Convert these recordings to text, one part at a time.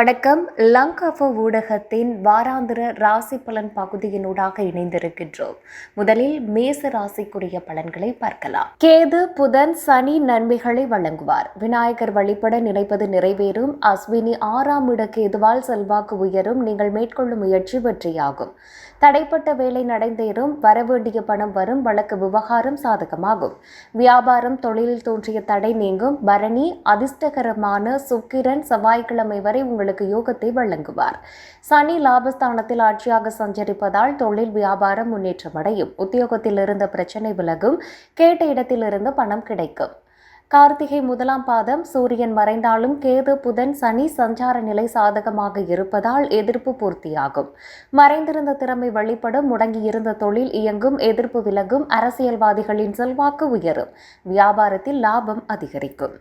வணக்கம். லங்காஃபோ ஊடகத்தின் வாராந்திர ராசி பலன் பகுதியினூடாக இணைந்திருக்கின்றோம். முதலில் மேச ராசிக்குரிய பலன்களை பார்க்கலாம். கேது புதன் சனி நன்மைகளை வழங்குவார். விநாயகர் வழிபட நினைப்பது நிறைவேறும். அஸ்வினி ஆறாம் இட கேதுவால் செல்வாக்கு உயரும். நீங்கள் மேற்கொள்ளும் முயற்சி வெற்றியாகும். தடைப்பட்ட வேலை நடந்தேறும். வரவேண்டிய பணம் வரும். வழக்கு விவகாரம் சாதகமாகும். வியாபாரம் தொழிலில் தோன்றிய தடை நீங்கும். பரணி அதிர்ஷ்டகரமான சுக்கிரன் செவ்வாய்க்கிழமை வரை உங்களுக்கு யோகத்தை வழங்குவார். சனி லாபஸ்தானத்தில் ஆட்சியாக சஞ்சரிப்பதால் தொழில் வியாபாரம் முன்னேற்றமடையும் உத்தியோகத்தில் இருந்த பிரச்சனை விலகும். கேட்ட இடத்திலிருந்து பணம் கிடைக்கும். கார்த்திகை முதலாம் பாதம். சூரியன் மறைந்தாலும் கேது புதன் சனி சஞ்சார நிலை சாதகமாக இருப்பதால் எதிர்ப்பு பூர்த்தியாகும். மறைந்திருந்த திறமை வெளிப்படும் முடங்கியிருந்த தொழில் இயங்கும் எதிர்ப்பு விலகும் அரசியல்வாதிகளின் செல்வாக்கு உயரும். வியாபாரத்தில் லாபம் அதிகரிக்கும்.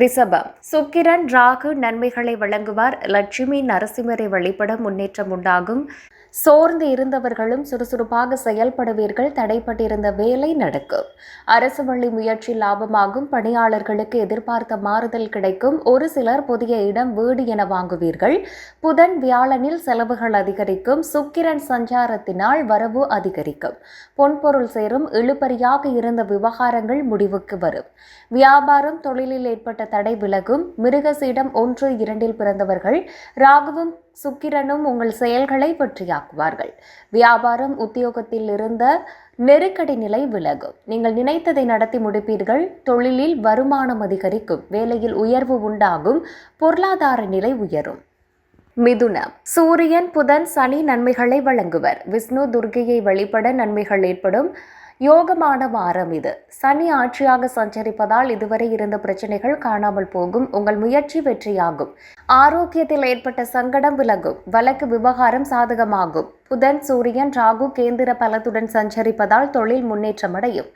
ரிஷபம். சுக்கிரன் ராகு நன்மைகளை வழங்குவார். லட்சுமி நரசிம்மரை வழிபட முன்னேற்றம் உண்டாகும். சோர்ந்து இருந்தவர்களும் சுறுசுறுப்பாக செயல்படுவீர்கள். தடைப்பட்டிருந்த வேலை நடக்கும் அரசு வழி முயற்சி லாபமாகும். பணியாளர்களுக்கு எதிர்பார்த்த மாறுதல் கிடைக்கும். ஒரு சிலர் புதிய இடம் வீடு என வாங்குவீர்கள். புதன் வியாழனில் செலவுகள் அதிகரிக்கும். சுக்கிரன் சஞ்சாரத்தினால் வரவு அதிகரிக்கும். பொன்பொருள் சேரும். இழுபறியாக இருந்த விவகாரங்கள் முடிவுக்கு வரும். வியாபாரம் தொழிலில் ஏற்பட்ட தடை விலகும். மிருகசீடம் ஒன்று இரண்டில் பிறந்தவர்கள். ராகுவும் சுக்கிரனும் உங்கள் செயல்களை பற்றியாக்குவார்கள் வியாபாரம் உத்தியோகத்தில் இருந்த நெருக்கடி நிலை விலகும். நீங்கள் நினைத்ததை நடத்தி முடிப்பீர்கள். தொழிலில் வருமானம் அதிகரிக்கும். வேலையில் உயர்வு உண்டாகும். பொருளாதார நிலை உயரும். மிதுனம். சூரியன் புதன் சனி நன்மைகளை வழங்குவர். விஷ்ணு துர்கையை வழிபட நன்மைகள் ஏற்படும். யோகமான வாரம் இது. சனி ஆட்சியாக சஞ்சரிப்பதால் இதுவரை இருந்த பிரச்சனைகள் காணாமல் போகும். உங்கள் முயற்சி வெற்றியாகும். ஆரோக்கியத்தில் ஏற்பட்ட சங்கடம் விலகும். வழக்கு விவகாரம் சாதகமாகும். புதன் சூரியன் ராகு கேந்திர பலத்துடன் சஞ்சரிப்பதால் தொழில் முன்னேற்றம் அடையும்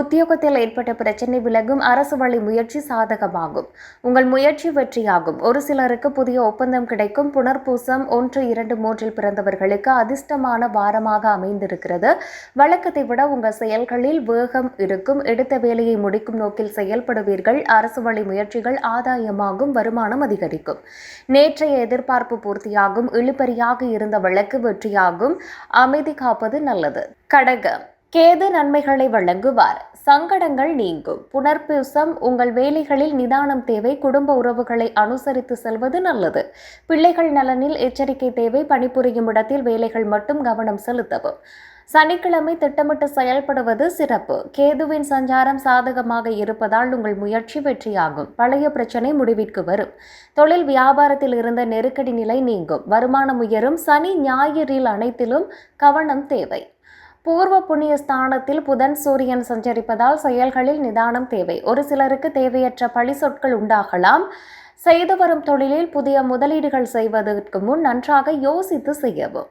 உத்தியோகத்தில் ஏற்பட்ட பிரச்சனை விலகும் அரசு வழி முயற்சி சாதகமாகும். உங்கள் முயற்சி வெற்றியாகும். ஒரு சிலருக்கு புதிய ஒப்பந்தம் கிடைக்கும். புனர்பூசம் ஒன்று இரண்டு மூன்றில் பிறந்தவர்களுக்கு அதிர்ஷ்டமான வாரமாக அமைந்திருக்கிறது. வழக்கத்தை விட உங்கள் செயல்களில் வேகம் இருக்கும். எடுத்த வேலையை முடிக்கும் நோக்கில் செயல்படுவீர்கள். அரசு வழி முயற்சிகள் ஆதாயமாகும். வருமானம் அதிகரிக்கும். நேற்றைய எதிர்பார்ப்பு பூர்த்தியாகும். இழுபறியாக இருந்த வழக்கு வெற்றியாகும். அமைதி காப்பது நல்லது. கடகம் கேது நன்மைகளை வழங்குவார். சங்கடங்கள் நீங்கும். புனர்பூசம் உங்கள் வேலைகளில் நிதானம் தேவை குடும்ப உறவுகளை அனுசரித்து செல்வது நல்லது. பிள்ளைகள் நலனில் எச்சரிக்கை தேவை பணிபுரியும் இடத்தில் வேலைகள் மட்டும் கவனம் செலுத்தவும். சனிக்கிழமை திட்டமிட்டு செயல்படுவது சிறப்பு. கேதுவின் சஞ்சாரம் சாதகமாக இருப்பதால் உங்கள் முயற்சி வெற்றியாகும். பழைய பிரச்சனை முடிவிற்கு வரும். தொழில் வியாபாரத்தில் இருந்த நெருக்கடி நிலை நீங்கும். வருமானம் உயரும். சனி ஞாயிறில் அனைத்திலும் கவனம் தேவை. பூர்வ புண்ணிய ஸ்தானத்தில் புதன் சூரியன் சஞ்சரிப்பதால் செயல்களில் நிதானம் தேவை. ஒரு சிலருக்கு தேவையற்ற பழி சொற்கள் உண்டாகலாம். செய்து வரும் தொழிலில் புதிய முதலீடுகள் செய்வதற்கு முன் நன்றாக யோசித்து செய்யவும்.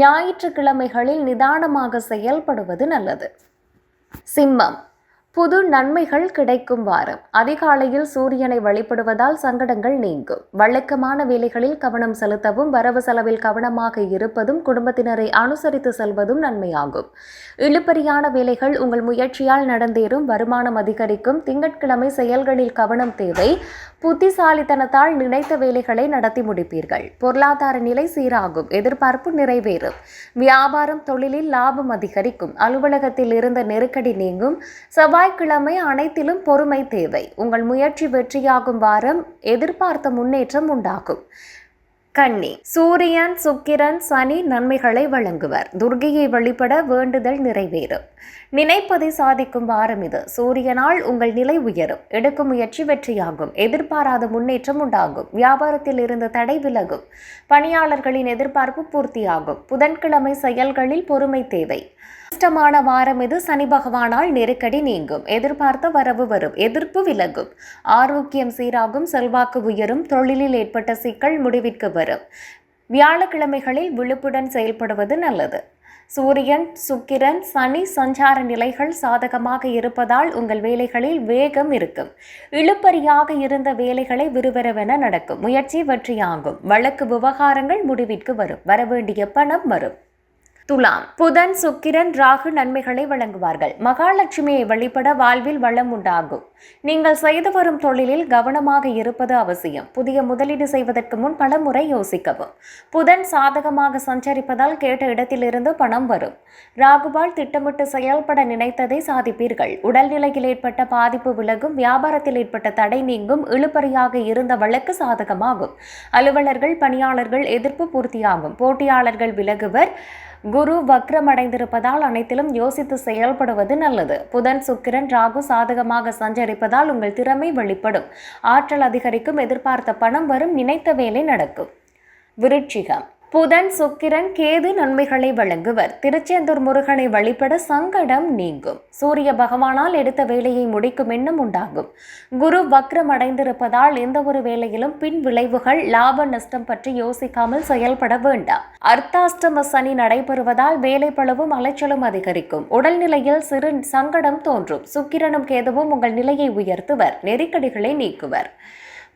ஞாயிற்றுக்கிழமைகளில் நிதானமாக செயல்படுவது நல்லது. சிம்மம். புது நன்மைகள் கிடைக்கும் வாரம். அதிகாலையில் சூரியனை வழிபடுவதால் சங்கடங்கள் நீங்கும். வழக்கமான வேலைகளில் கவனம் செலுத்தவும் வரவு செலவில் கவனமாக இருப்பதும் குடும்பத்தினரை அனுசரித்து செல்வதும் நன்மையாகும். இழுபறியான வேலைகள் உங்கள் முயற்சியால் நடந்தேறும் வருமானம் அதிகரிக்கும் திங்கட்கிழமை செயல்களில் கவனம் தேவை புத்திசாலித்தனத்தால் நினைத்த வேலைகளை நடத்தி முடிப்பீர்கள். பொருளாதார நிலை சீராகும் எதிர்பார்ப்பு நிறைவேறும். வியாபாரம் தொழிலில் லாபம் அதிகரிக்கும் அலுவலகத்தில் இருந்த நெருக்கடி நீங்கும் செவ்வாய்க்கிழமை அனைத்திலும் பொறுமை தேவை. உங்கள் முயற்சி வெற்றியாகும் வாரம் எதிர்பார்த்த முன்னேற்றம் உண்டாகும். கன்னி சூரியன் சுக்கிரன் சனி நன்மைகளை வழங்குவர். துர்கையை வழிபட வேண்டுதல் நிறைவேறும். நினைப்பதை சாதிக்கும் வாரம் இது. சூரியனால் உங்கள் நிலை உயரும். எடுக்கும் முயற்சி வெற்றியாகும். எதிர்பாராத முன்னேற்றம் உண்டாகும். வியாபாரத்தில் இருந்த தடை விலகும். பணியாளர்களின் எதிர்பார்ப்பு பூர்த்தியாகும். புதன்கிழமை செயல்களில் பொறுமை தேவை. கஷ்டமான வாரம் இது. சனி பகவானால் நெருக்கடி நீங்கும். எதிர்பார்த்த வரவு வரும். எதிர்ப்பு விலகும். ஆரோக்கியம் சீராகும். செல்வாக்கு உயரும். தொழிலில் ஏற்பட்ட சிக்கல் முடிவிற்கு வரும். வியாழக்கிழமைகளில் விழுப்புடன் செயல்படுவது நல்லது. சூரியன் சுக்கிரன் சனி சஞ்சார நிலைகள் சாதகமாக இருப்பதால் உங்கள் வேலைகளில் வேகம் இருக்கும். இழுப்பறியாக இருந்த வேலைகளை விறுவிறுவென நடக்கும். முயற்சி வெற்றியாகும். வழக்கு விவகாரங்கள் முடிவிற்கு வரும். வரவேண்டிய பணம் வரும். துலாம். புதன் சுக்கிரன் ராகு நன்மைகளை வழங்குவார்கள். மகாலட்சுமியை வழிபட வாழ்வில் வளம் உண்டாகும். நீங்கள் செய்து வரும் தொழிலில் கவனமாக இருப்பது அவசியம். புதிய முதலீடு செய்வதற்கு முன் பல முறை யோசிக்கவும். புதன் சாதகமாக சஞ்சரிப்பதால் கேட்ட இடத்திலிருந்து பணம் வரும். ராகுபால் திட்டமிட்டு செயல்பட நினைத்ததை சாதிப்பீர்கள். உடல்நிலையில் ஏற்பட்ட பாதிப்பு விலகும் வியாபாரத்தில் ஏற்பட்ட தடை நீங்கும் இழுபறியாக இருந்த வழக்கு சாதகமாகும். அலுவலர்கள் பணியாளர்கள் எதிர்ப்பு பூர்த்தியாகும். போட்டியாளர்கள் விலகுவர் குரு வக்ரமடைந்திருப்பதால் அனைத்திலும் யோசித்து செயல்படுவது நல்லது. புதன் சுக்கிரன் ராகு சாதகமாக சஞ்சரிப்பதால் உங்கள் திறமை வெளிப்படும். ஆற்றல் அதிகரிக்கும் எதிர்பார்த்த பணம் வரும் நினைத்த வேலை நடக்கும். விருட்சிகம் புதன் சுக்கிரன் கேது நன்மைகளை வழங்குவர். திருச்செந்தூர் முருகனை வழிபட சங்கடம் நீங்கும். சூரிய பகவானால் எடுத்த வேலையை முடிக்கும் எண்ணம் உண்டாகும். குரு வக்ரம் அடைந்திருப்பதால் எந்த ஒரு வேலையிலும் பின் விளைவுகள் லாப நஷ்டம் பற்றி யோசிக்காமல் செயல்பட வேண்டாம். அர்த்தாஷ்டம சனி நடைபெறுவதால் வேலை பளவும் அலைச்சலும் அதிகரிக்கும். உடல்நிலையில் சிறு சங்கடம் தோன்றும். சுக்கிரனும் கேதுவும் உங்கள் நிலையை உயர்த்துவர். நெருக்கடிகளை நீக்குவர்.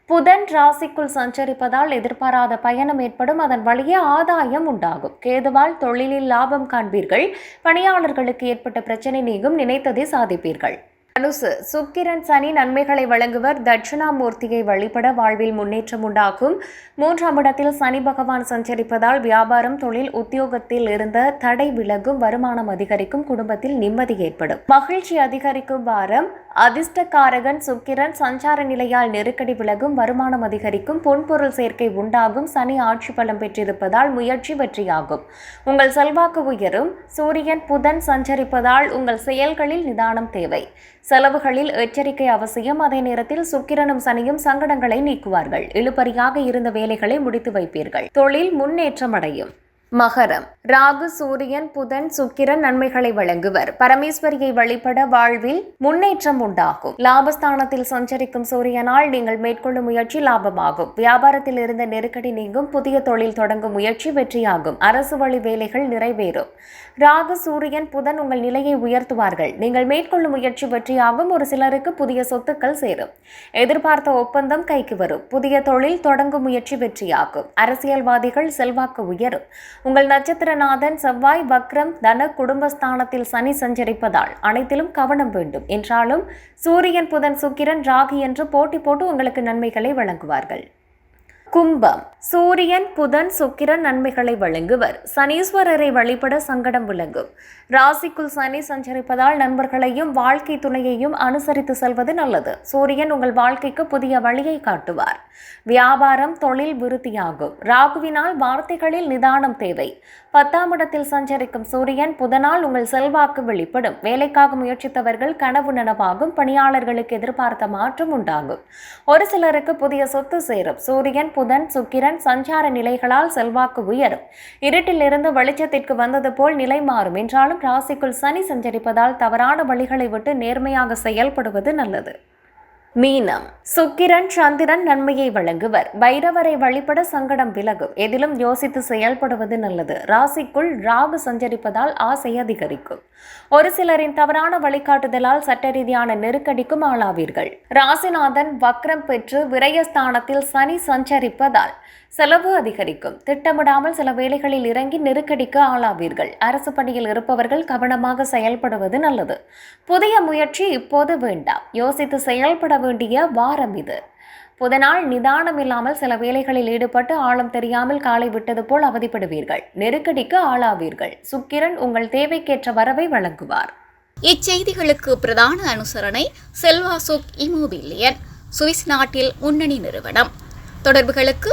புதன் ராசிக்குள் சஞ்சரிப்பதால் எதிர்பாராத பயணம் ஏற்படும். அதன் வழியே ஆதாயம் உண்டாகும். கேதுவால் தொழிலில் லாபம் காண்பீர்கள். பணியாளர்களுக்கு ஏற்பட்ட பிரச்சனை நீங்கும். நினைத்ததை சாதிப்பீர்கள். தனுசு. சுக்கிரன் சனி நன்மைகளை வழங்குவர். தட்சிணாமூர்த்தியை வழிபட வாழ்வில் முன்னேற்றம் உண்டாகும். மூன்றாம் இடத்தில் சனி பகவான் சஞ்சரிப்பதால் வியாபாரம் தொழில் உத்தியோகத்தில் இருந்த தடை விலகும். வருமானம் அதிகரிக்கும். குடும்பத்தில் நிம்மதி ஏற்படும். மகிழ்ச்சி அதிகரிக்கும் வாரம். அதிர்ஷ்டக்காரகன் சுக்கிரன் சஞ்சார நிலையால் நெருக்கடி விலகும் வருமானம் அதிகரிக்கும் பொன்பொருள் சேர்க்கை உண்டாகும் சனி ஆட்சி பலம் பெற்றிருப்பதால் முயற்சி வெற்றியாகும். உங்கள் செல்வாக்கு உயரும். சூரியன் புதன் சஞ்சரிப்பதால் உங்கள் செயல்களில் நிதானம் தேவை. செலவுகளில் எச்சரிக்கை அவசியம். அதே நேரத்தில் சுக்கிரனும் சனியும் சங்கடங்களை நீக்குவார்கள். இழுபறியாக இருந்த வேலைகளை முடித்து வைப்பீர்கள். தொழில் முன்னேற்றம் அடையும் மகரம். ராகு சூரியன் புதன் சுக்கிரன் நன்மைகளை வழங்குவர். பரமேஸ்வரியை வழிபட வாழ்வில் முன்னேற்றம் உண்டாகும். லாபஸ்தானத்தில் சஞ்சரிக்கும் சூரியனால் நீங்கள் மேற்கொள்ளும் முயற்சி லாபமாகும். வியாபாரத்தில் இருந்த நெருக்கடி நீங்கும். புதிய தொழில் தொடங்கும் முயற்சி வெற்றியாகும். அரசு வழி வேலைகள் நிறைவேறும். ராகு சூரியன் புதன் உங்கள் நிலையை உயர்த்துவார்கள். நீங்கள் மேற்கொள்ளும் முயற்சி வெற்றியாகும். ஒரு சிலருக்கு புதிய சொத்துக்கள் சேரும். எதிர்பார்த்த ஒப்பந்தம் கைக்கு வரும். புதிய தொழில் தொடங்கும் முயற்சி வெற்றியாகும். அரசியல்வாதிகள் செல்வாக்கு உயரும். உங்கள் நட்சத்திரநாதன் செவ்வாய் வக்ரம் தன குடும்பஸ்தானத்தில் சனி சஞ்சரிப்பதால் அனைத்திலும் கவனம் வேண்டும். என்றாலும் சூரியன் புதன் சுக்கிரன் ராகி என்று போட்டி போட்டு உங்களுக்கு நன்மைகளை வழங்குவார்கள். கும்பம். சூரியன் புதன் சுக்கிரன் நன்மைகளை வழங்குவர். சனீஸ்வரரை வழிபட சங்கடம் விளங்கும். ராசிக்குள் சனி சஞ்சரிப்பதால் நண்பர்களையும் வாழ்க்கை துணையையும் அனுசரித்து செல்வது நல்லது. சூரியன் உங்கள் வாழ்க்கைக்கு புதிய வழியை காட்டுவார். வியாபாரம் தொழில் விருத்தியாகும். ராகுவினால் வார்த்தைகளில் நிதானம் தேவை. பத்தாம் இடத்தில் சஞ்சரிக்கும் சூரியன் புதனால் உங்கள் செல்வாக்கு வெளிப்படும். வேலைக்காக முயற்சித்தவர்கள் கனவு நனவாகும். பணியாளர்களுக்கு எதிர்பார்த்த மாற்றம் உண்டாகும். ஒரு சிலருக்கு புதிய சொத்து சேரும். சூரியன் புதன் சுக்கிரன் சஞ்சார நிலைகளால் செல்வாக்கு உயரும். இருட்டிலிருந்து வெளிச்சத்திற்கு வந்தது போல் நிலை மாறும். என்றாலும் ராசிக்குள் சனி சஞ்சரிப்பதால் தவறான வழிகளை விட்டு நேர்மையாக செயல்படுவது நல்லது. மீனம். சுக்கிரன் சந்திரன் நன்மையை வழங்குவர். பைரவரை வழிபட சங்கடம் விலகும். எதிலும் யோசித்து செயல்படுவது நல்லது. ராசிக்குள் ராகு சஞ்சரிப்பதால் ஆசை அதிகரிக்கும். ஒரு சிலரின் தவறான வழிகாட்டுதலால் சட்ட ரீதியான நெருக்கடிக்கும் ஆளாவீர்கள். ராசிநாதன் வக்ரம் பெற்று விரயஸ்தானத்தில் சனி சஞ்சரிப்பதால் செலவு அதிகரிக்கும். திட்டமிடாமல் சில வேலைகளில் இறங்கி நெருக்கடிக்கு ஆளாவீர்கள். அரசு பணியில் இருப்பவர்கள் கவனமாக செயல்படுவது நல்லது. புதிய முயற்சி இப்போது வேண்டாம். யோசித்து செயல்பட வேண்டிய வாரம் இது. புதனால் நிதானம் இல்லாமல் சில வேலைகளில் ஈடுபட்டு ஆழம் தெரியாமல் காலை விட்டது போல் அவதிப்படுவீர்கள். நெருக்கடிக்கு ஆளாவீர்கள். சுக்கிரன் உங்கள் தேவைக்கேற்ற வரவை வழங்குவார். இச்செய்திகளுக்கு பிரதான அனுசரணை செல்வா சுக் இமோபிலியன் சுவிஸ் நாட்டில் முன்னணி நிறுவனம். தொடர்புகளுக்கு